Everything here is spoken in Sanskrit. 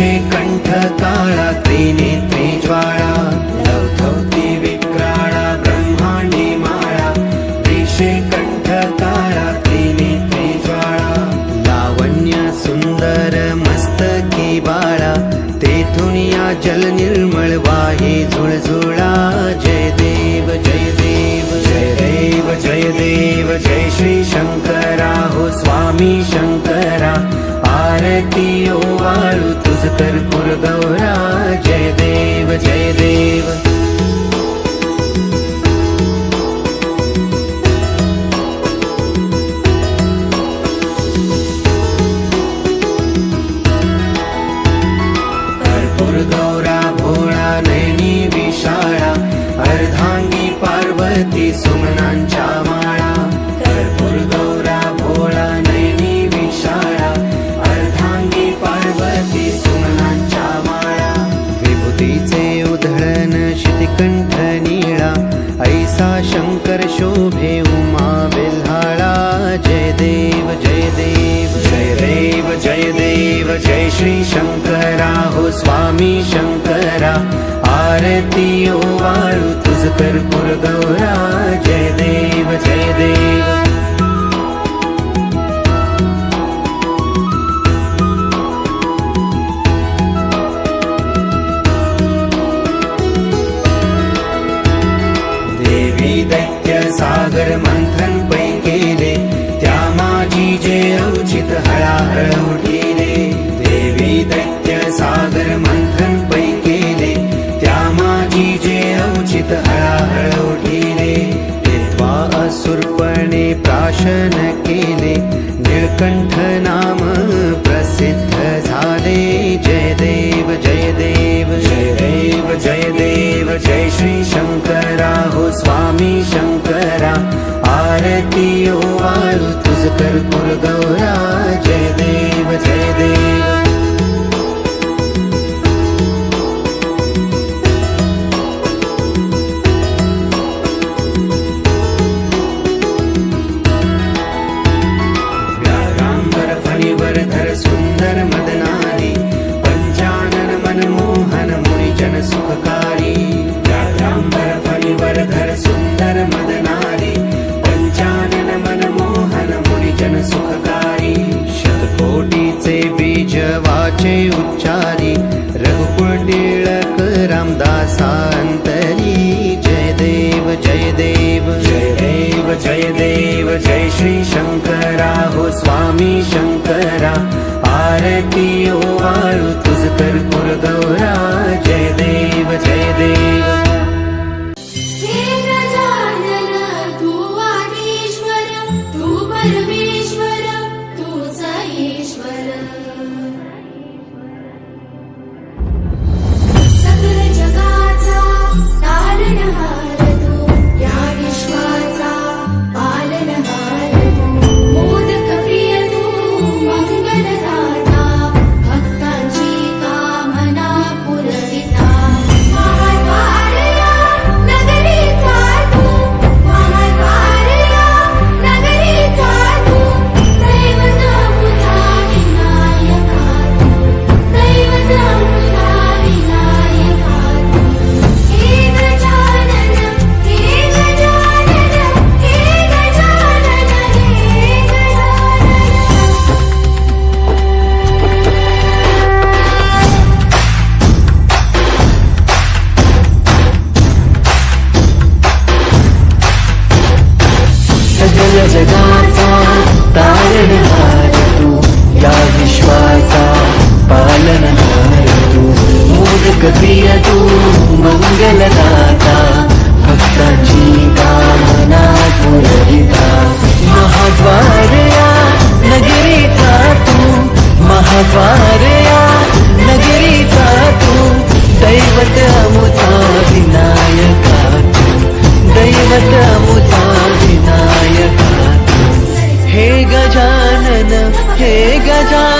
श्रीकण्ठकाला त्रिनेत्री ज्वाळा लौथौती विक्राळा ब्रह्माण्डी माळा वृषे कण्ठकाला त्रिनेत्री ज्वाळा लावण्य सुंदर मस्तकी तेथून या जल निर्मळ वाहे झुळझुळा जय देव जय देव जय देव जय देव जय श्री शंकरा। हो स्वामी शंकरा आरती ओवाळू कर्पूर गौरा जय देव जय देव। भोळा अर्धांगी पार्वती सुमनांच्या माळा स्वामी शंकरा आरती वाळू तुझ कर्पूर गौरा जय देव जय देव. देवी दैत्य सागर मंथन पै केले त्या माझी जे औचित हळाहळ उठी. प्राशन केले निळकंठ नाम प्रसिद्ध झाले। जय देव जय देव। जय देव जय देव जय श्री शंकरा हो स्वामी शंकरा। आरती ओवाळू तुझ कर्पूर गौरा तुझ कर्पूर गौरा 家。